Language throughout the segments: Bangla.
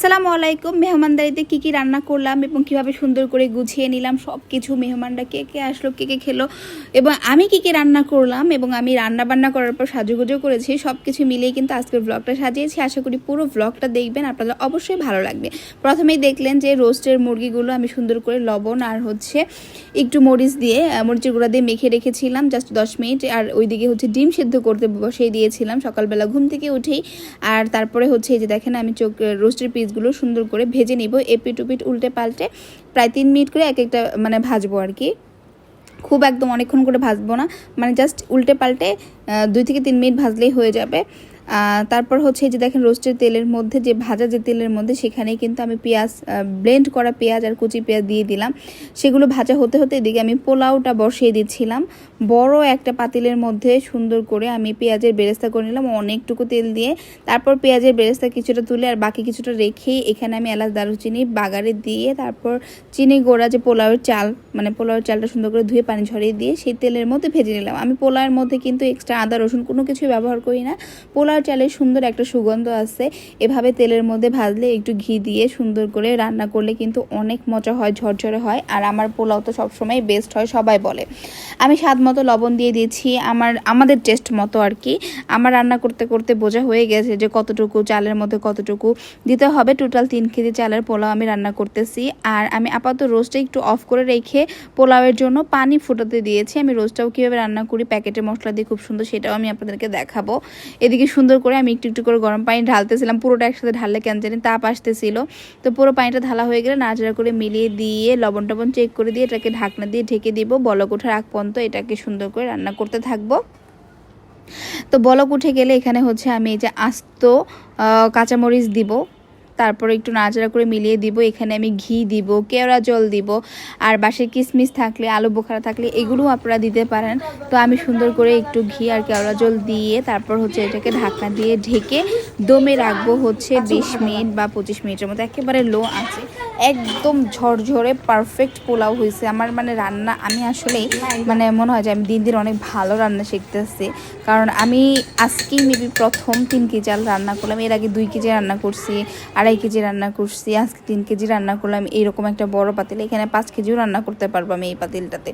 আসসালামু আলাইকুম, মেহমানদারিতে কী কী রান্না করলাম এবং কীভাবে সুন্দর করে গুছিয়ে নিলাম সব কিছু মেহমানরা কে কে আসলো, কে কে খেলো এবং আমি কী কী রান্না করলাম এবং আমি রান্না বান্না করার পর সাজুগুজো করেছি সব কিছু মিলিয়ে কিন্তু আজকের ব্লগটা সাজিয়েছি। আশা করি পুরো ব্লগটা দেখবেন, আপনাদের অবশ্যই ভালো লাগবে। প্রথমেই দেখলেন যে রোস্টের মুরগিগুলো আমি সুন্দর করে লবণ আর হচ্ছে একটু মরিচ দিয়ে মরিচের গুঁড়া দিয়ে মেখে রেখেছিলাম জাস্ট দশ মিনিট। আর ওইদিকে হচ্ছে ডিম সিদ্ধ করতে বসিয়ে দিয়েছিলাম, সকালবেলা ঘুম থেকে উঠেই। আর তারপরে হচ্ছে এই যে দেখেন আমি চোখ রোস্টের পিসগুলো সুন্দর করে ভেজে নিব এপিট উপিট উল্টে পাল্টে প্রায় তিন মিনিট করে এক একটা মানে ভাজবো আর কি। খুব একদম অনেকক্ষণ করে ভাজবো না মানে জাস্ট উল্টে পাল্টে দুই থেকে তিন মিনিট ভাজলেই হয়ে যাবে। তারপর হচ্ছে যে দেখেন রোস্টের তেলের মধ্যে যে ভাজা যে তেলের মধ্যে সেখানেই কিন্তু আমি পেঁয়াজ ব্লেন্ড করা পেঁয়াজ আর কুচি পেঁয়াজ দিয়ে দিলাম। সেগুলো ভাজা হতে হতে এদিকে আমি পোলাওটা বসিয়ে দিচ্ছিলাম। বড় একটা পাতিলের মধ্যে সুন্দর করে আমি পেঁয়াজের বেরেস্তা করে নিলাম, অনেকটুকু তেল দিয়ে। তারপর পেঁয়াজের বেরেস্তা কিছুটা তুলে আর বাকি কিছুটা রেখে এখানে আমি এলাচ, দারুচিনি বাগারে দিয়ে তারপর চিনি গোড়া যে পোলাওয়ের চাল মানে পোলাওয়ের চালটা সুন্দর করে ধুয়ে পানি ঝরিয়ে দিয়ে সেই তেলের মধ্যে ভেজে নিলাম। আমি পোলাওয়ের মধ্যে কিন্তু এক্সট্রা আদা, রসুন কোনো কিছুই ব্যবহার করি না। পোলাওর চালের সুন্দর একটা সুগন্ধ আছে। এভাবে তেলের মধ্যে ভাজলে একটু ঘি দিয়ে সুন্দর করে রান্না করলে কিন্তু অনেক মজা হয়, ঝরঝরে হয়। আর আমার পোলাও তো সবসময় বেস্ট হয়, সবাই বলে। আমি স্বাদ মতো লবণ দিয়ে দিয়েছি। আমার, আমাদের টেস্ট মতো আর কি। আমার রান্না করতে করতে বোঝা হয়ে গেছে যে কতটুকু চালের মধ্যে কতটুকু দিতে হবে। টোটাল তিন কেজি চালের পোলাও আমি রান্না করতেছি। আর আমি আপাতত রোস্টটা একটু অফ করে রেখে পোলাওয়ের জন্য পানি ফুটাতে দিয়েছি। আমি রোস্টটাও কীভাবে রান্না করি, প্যাকেটে মশলা দিয়ে খুব সুন্দর সেটাও আমি আপনাদেরকে দেখাবো। এদিকে সুন্দর করে আমি একটু একটু করে গরম পানি ঢালতেছিলাম। পুরোটা একসাথে ঢাললে কেন জানি তাপ আসতেছিল। তো পুরো পানিটা ঢালা হয়ে গেলে নাড়াচাড়া করে মিলিয়ে দিয়ে, লবণ টবণ চেক করে দিয়ে এটাকে ঢাকনা দিয়ে ঢেকে দিব। বলক ওঠার আগ পর্যন্ত এটাকে সুন্দর করে রান্না করতে থাকব। তো বলক উঠে গেলে এখানে হচ্ছে আমি এই যে আস্ত কাঁচামরিচ দিব। তারপরে একটু নাড়াচাড়া করে মিলিয়ে দিব। এখানে আমি ঘি দিব, কেওড়া জল দিব, আর বাসে কিশমিশ থাকলে, আলু বোখারা থাকলে এগুলোও আপনারা দিতে পারেন। তো আমি সুন্দর করে একটু ঘি আর কেওড়া জল দিয়ে তারপর হচ্ছে এটাকে ঢাকা দিয়ে ঢেকে দমে রাখব হচ্ছে বিশ মিনিট বা পঁচিশ মিনিটের মতো। একেবারে লো আছে একদম ঝরঝরে পারফেক্ট পোলাও হয়েছে। আমার মানে রান্না, আমি আসলেই মানে মনে হয় যে আমি দিন দিন অনেক ভালো রান্না শিখতেছি। কারণ আমি আজকেই মেবি প্রথম তিন কেজি চাল রান্না করলাম, এর আগে দুই কেজি রান্না করছি, আড়াই কেজি রান্না করছি, আজকে তিন কেজি রান্না করলাম এইরকম একটা বড় পাতিল, এখানে পাঁচ কেজিও রান্না করতে পারব আমি এই পাতিলটাতে।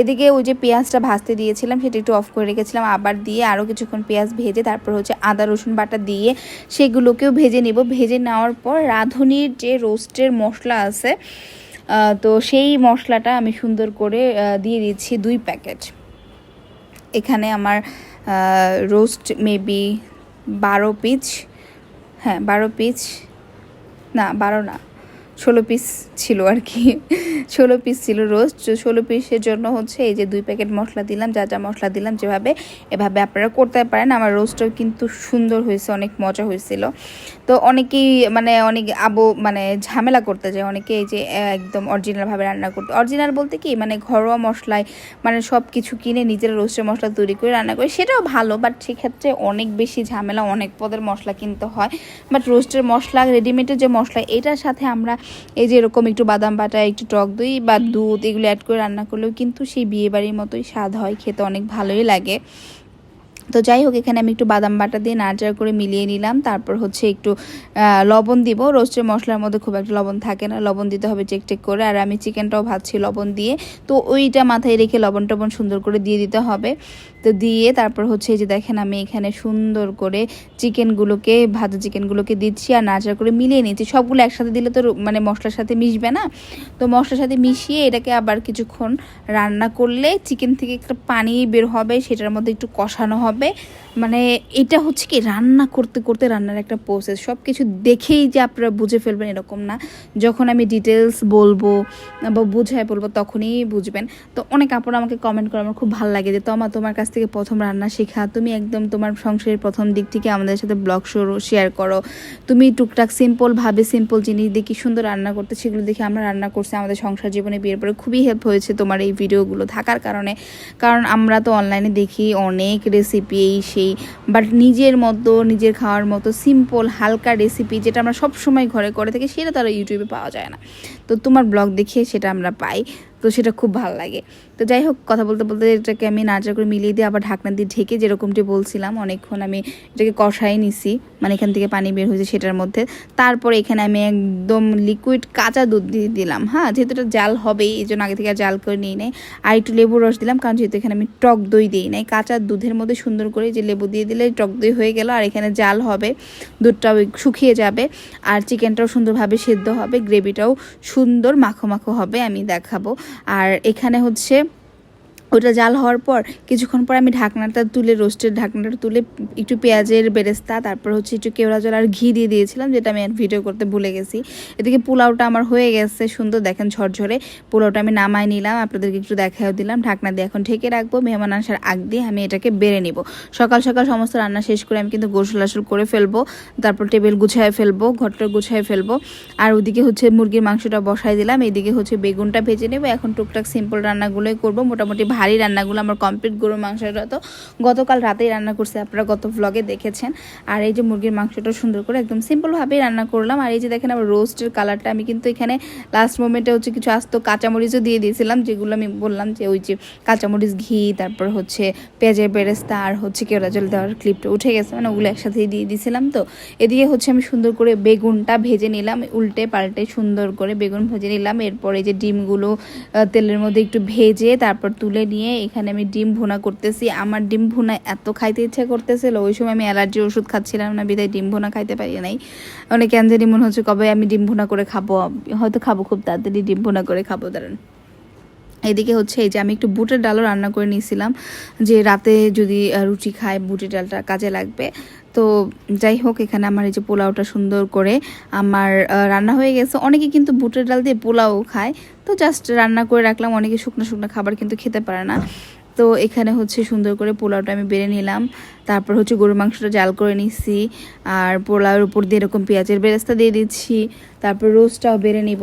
এদিকে ওই যে পেঁয়াজটা ভাজতে দিয়েছিলাম, সেটা একটু অফ করে রেখেছিলাম, আবার দিয়ে আরও কিছুক্ষণ পেঁয়াজ ভেজে তারপর হচ্ছে আদা, রসুন বাটা দিয়ে সেগুলোকেও ভেজে নেব। ভেজে নেওয়ার পর রাঁধুনির যে রোস্টের মশলা আছে। তো সেই মশলাটা আমি সুন্দর করে দিয়ে দিচ্ছি দুই প্যাকেট। এখানে আমার রোস্ট মেবি বারো পিচ হ্যাঁ বারো পিচ, না, বারো না ষোলো পিস ছিল আর কি। ষোলো পিস ছিল রোস্ট ষোলো পিসের জন্য হচ্ছে এই যে দুই প্যাকেট মশলা দিলাম, যা যা মশলা দিলাম যেভাবে, এভাবে আপনারা করতে পারেন। আমার রোস্টটাও কিন্তু সুন্দর হয়েছে, অনেক মজা হয়েছিল। তো অনেকেই মানে অনেক আবো মানে ঝামেলা করতে যায়, অনেকে এই যে একদম অরিজিনালভাবে রান্না করতে অরিজিনাল বলতে কি মানে ঘরোয়া মশলায় মানে সব কিছু কিনে নিজেরা রোস্টের মশলা তৈরি করে রান্না করে, সেটাও ভালো বাট সেক্ষেত্রে অনেক বেশি ঝামেলা, অনেক পদের মশলা কিনতে হয়। বাট রোস্টের মশলা রেডিমেডের যে মশলা, এটার সাথে আমরা এই যে এরকম একটু বাদাম বাটা একটু টক দই বা দুধ এগুলো অ্যাড করে রান্না করলেও কিন্তু সেই বিয়েবাড়ির মতোই স্বাদ হয় খেতে অনেক ভালোই লাগে। তো যাই হোক, এখানে আমি একটু বাদাম বাটা দিয়ে নাড়াচাড়া করে মিলিয়ে নিলাম। তারপর হচ্ছে একটু লবণ দিব। রোস্টের মশলার মধ্যে খুব একটা লবণ থাকে না। লবণ দিতে হবে চেক টেক করে। আর আমি চিকেনটাও ভাজছি লবণ দিয়ে। তো ওইটা মাথায় রেখে লবণ টবণ সুন্দর করে দিয়ে দিতে হবে। তো দিয়ে তারপর হচ্ছে যে দেখেন, আমি এখানে সুন্দর করে চিকেনগুলোকে, ভাজা চিকেনগুলোকে দিচ্ছি আর নাড়াচাড়া করে মিলিয়ে নিচ্ছি। সবগুলো একসাথে দিলে তো মানে মশলার সাথে মিশবে না। তো মশলার সাথে মিশিয়ে এটাকে আবার কিছুক্ষণ রান্না করলে চিকেন থেকে একটা পানি বের হবে। সেটার মধ্যে একটু কষানো হবে। মানে এটা হচ্ছে কি, রান্না করতে করতে রান্নার একটা প্রসেস সব কিছু দেখেই যে আপনারা বুঝে ফেলবেন এরকম না। যখন আমি ডিটেলস বলব বা বুঝায় বলব তখনই বুঝবেন। তো অনেক আপুরা আমাকে কমেন্ট করে, আমার খুব ভালো লাগে যে তোমা, তোমার কাছ থেকে প্রথম রান্না শেখা। তুমি একদম তোমার সংসারের প্রথম দিক থেকে আমাদের সাথে ব্লগ শুরু শেয়ার করো। তুমি টুকটাক সিম্পলভাবে সিম্পল জিনিস দেখি সুন্দর রান্না করতে, সেগুলো দেখে আমরা রান্না করছি। আমাদের সংসার জীবনে বিয়ের পরে খুবই হেল্প হয়েছে তোমার এই ভিডিওগুলো থাকার কারণে। কারণ আমরা তো অনলাইনে দেখি অনেক রেসিপি এই সেই বাট নিজের মতো, নিজের খাওয়ার মতো সিম্পল হালকা রেসিপি যেটা আমরা সব সময় ঘরে করে থাকি, সেটা তারা ইউটিউবে পাওয়া যায় না। তো তোমার ব্লগ দেখে সেটা আমরা পাই। তো সেটা খুব ভালো লাগে। তো যাই হোক, কথা বলতে বলতে এটাকে আমি নাড়া করে মিলিয়ে দিয়ে আবার ঢাকনা দিয়ে ঢেকে যেরকমটি বলছিলাম, অনেকক্ষণ আমি এটাকে কষাই নিছি মানে এখান থেকে পানি বের হয়েছে সেটার মধ্যে। তারপর এখানে আমি একদম লিকুইড কাঁচা দুধ দিয়ে দিলাম হ্যাঁ? যেহেতু এটা জাল হবেই এই জন্য আগে থেকে জাল করে নিই নাই। আর একটু লেবুর রস দিলাম, কারণ যেহেতু এখানে আমি টক দই দিই নাই। কাঁচা দুধের মধ্যে সুন্দর করে যে লেবু দিয়ে দিলে টক দই হয়ে গেল, আর এখানে জাল হবে, দুধটাও শুকিয়ে যাবে। আর চিকেনটাও সুন্দরভাবে সেদ্ধ হবে গ্রেভিটাও সুন্দর মাখো মাখো হবে, আমি দেখাবো। আর এখানে হচ্ছে ওটা জাল হওয়ার পর কিছুক্ষণ পর আমি ঢাকনাটা তুলে রোস্টের ঢাকনাটা তুলে একটু পেঁয়াজের বেরেস্তা, তারপর হচ্ছে একটু কেওড়া জল আর ঘি দিয়ে দিয়েছিলাম, যেটা আমি ভিডিও করতে ভুলে গেছি। এদিকে পোলাওটা আমার হয়ে গেছে সুন্দর, দেখেন ঝরঝরে। পোলাওটা আমি নামাই নিলাম, আপনাদেরকে একটু দেখাও দিলাম। ঢাকনা দিয়ে এখন ঢেকে রাখব, মেহমান আসার আগ দিয়ে আমি এটাকে বেড়ে নিব। সকাল সকাল সমস্ত রান্না শেষ করে আমি কিন্তু গোসল আসল করে ফেলব, তারপর টেবিল গুছায় ফেলব, ঘরটা গুছায় ফেলব। আর ওদিকে হচ্ছে মুরগির মাংসটা বসাই দিলাম এইদিকে হচ্ছে বেগুনটা ভেজে নেব। এখন টুকটাক সিম্পল রান্নাগুলোই করব, মোটামুটি ভারী রান্নাগুলো, আমার কমপ্লিট গরুর মাংসটা তো গতকাল রাতেই রান্না করছে, আপনারা গত ভ্লগে দেখেছেন। আর এই যে মুরগির মাংসটা সুন্দর করে একদম সিম্পলভাবেই রান্না করলাম। আর এই যে দেখেন আমার রোস্টের কালারটা আমি কিন্তু এখানে লাস্ট মোমেন্টে হচ্ছে কিছু আস্ত কাঁচামরিচও দিয়ে দিয়েছিলাম, যেগুলো আমি বললাম যে ওই যে কাঁচামরিচ, ঘি, তারপর হচ্ছে পেঁয়াজের বেরেস্তা আর হচ্ছে কেওড়া জল দেওয়ার ক্লিপটা উঠে গেছে মানে ওগুলো একসাথেই দিয়ে দিয়েছিলাম তো। এদিকে হচ্ছে আমি সুন্দর করে বেগুনটা ভেজে নিলাম, উল্টে পাল্টে সুন্দর করে বেগুন ভেজে নিলাম। এরপরে যে ডিমগুলো তেলের মধ্যে একটু ভেজে তারপর তুলে নিয়ে এখানে আমি ডিম ভুনা করতেছি। আমার ডিম ভুনা এত খাইতে ইচ্ছা করতেছিল, ওই সময় আমি অ্যালার্জির ওষুধ খাচ্ছিলাম না বিদায় ডিম ভুনা খাইতে পারি নাই। অনেক কেন মনে হচ্ছে, কবে আমি ডিম ভুনা করে খাব? হয়তো খাব খুব তাড়াতাড়ি, ডিম ভুনা করে খাব, দাঁড়ান। এদিকে হচ্ছে এই যে আমি একটু বুটের ডালও রান্না করে নিয়েছিলাম, যে রাতে যদি রুটি খায়, বুটের ডালটা কাজে লাগবে। তো যাই হোক, এখানে আমার এই যে পোলাওটা সুন্দর করে আমার রান্না হয়ে গেছে। অনেকে কিন্তু বুটের ডাল দিয়ে পোলাও খায় তো জাস্ট রান্না করে রাখলাম। অনেকে শুকনো শুকনো খাবার কিন্তু খেতে পারে না। তো এখানে হচ্ছে সুন্দর করে পোলাওটা আমি বেড়ে নিলাম। তারপর হচ্ছে গরুর মাংসটা জাল করে নিচ্ছি। আর পোলাওর উপর দিয়ে এরকম পেঁয়াজের বেরেস্তা দিয়ে দিচ্ছি। তারপর রোস্টটাও বেড়ে নিব।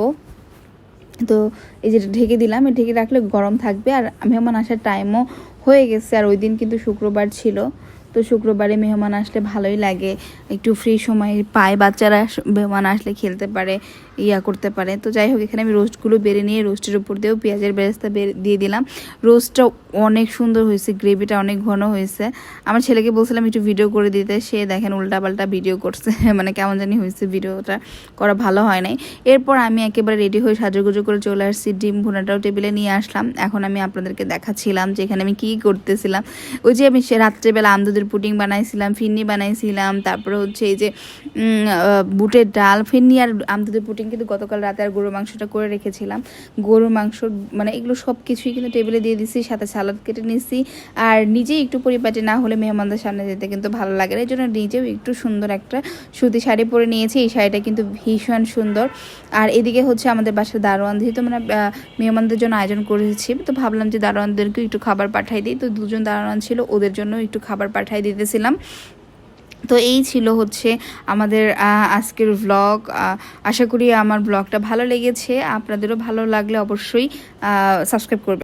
তো এই যে ঢেকে দিলাম, এই ঢেকে রাখলে গরম থাকবে। আর মেহমান আসার টাইমও হয়ে গেছে। আর ওই দিন কিন্তু শুক্রবার ছিল। তো শুক্রবারে মেহমান আসলে ভালোই লাগে। একটু ফ্রি সময় পায় বাচ্চারা, মেহমান আসলে খেলতে পারে। ইয়া করতে পারে। তো যাই হোক, এখানে আমি রোস্টগুলো বেড়ে নিয়ে রোস্টের উপর দিয়েও পেঁয়াজের বেরেস্তা বের- দিয়ে দিলাম। রোস্টটা অনেক সুন্দর হয়েছে, গ্রেভিটা অনেক ঘন হয়েছে। আমার ছেলেকে বলছিলাম একটু ভিডিও করে দিতে, সে দেখেন উল্টাপাল্টা ভিডিও করছে মানে কেমন জানি হয়েছে ভিডিওটা করা ভালো হয় নাই। এরপর আমি একেবারে রেডি হয়ে সাজুগুজু করে চলে আসছি, ডিম ভুনাটাও টেবিলে নিয়ে আসলাম। এখন আমি আপনাদেরকে দেখাচ্ছিলাম যে এখানে আমি কী করতেছিলাম। ওই যে আমি সে রাত্রেবেলা আমদুদের পুডিং বানাইছিলাম, ফিন্নি বানাইছিলাম, তারপরে হচ্ছে এই যে বুটের ডাল, ফিন্নি আর আমদুদের পুডিং কিন্তু গতকাল রাতে আর গরুর মাংসটা করে রেখেছিলাম। গরুর মাংস মানে এগুলো সব কিছুই কিন্তু টেবিলে দিয়ে দিছি, সাথে সালাদ কেটে নিছি। আর নিজেই একটু পরিপাটি না হলে মেহমানদের সামনে যেতে কিন্তু ভালো লাগে না। এই জন্য নিজেও একটু সুন্দর একটা সুতি শাড়ি পরে নিয়েছি। এই শাড়িটা কিন্তু ভীষণ সুন্দর। আর এদিকে হচ্ছে আমাদের বাসার দারোয়ান, যেহেতু মানে মেহমানদের জন্য আয়োজন করেছি, তো ভাবলাম যে দারোয়ানদেরকে একটু খাবার পাঠাই দিই। তো দুজন দারোয়ান ছিল, ওদের জন্য একটু খাবার পাঠাই দিতেছিলাম। তো এই ছিল হচ্ছে আমাদের আজকের ব্লগ আশা করি আমার ব্লগটা ভালো লেগেছে। আপনাদেরও ভালো লাগলে অবশ্যই সাবস্ক্রাইব করবেন।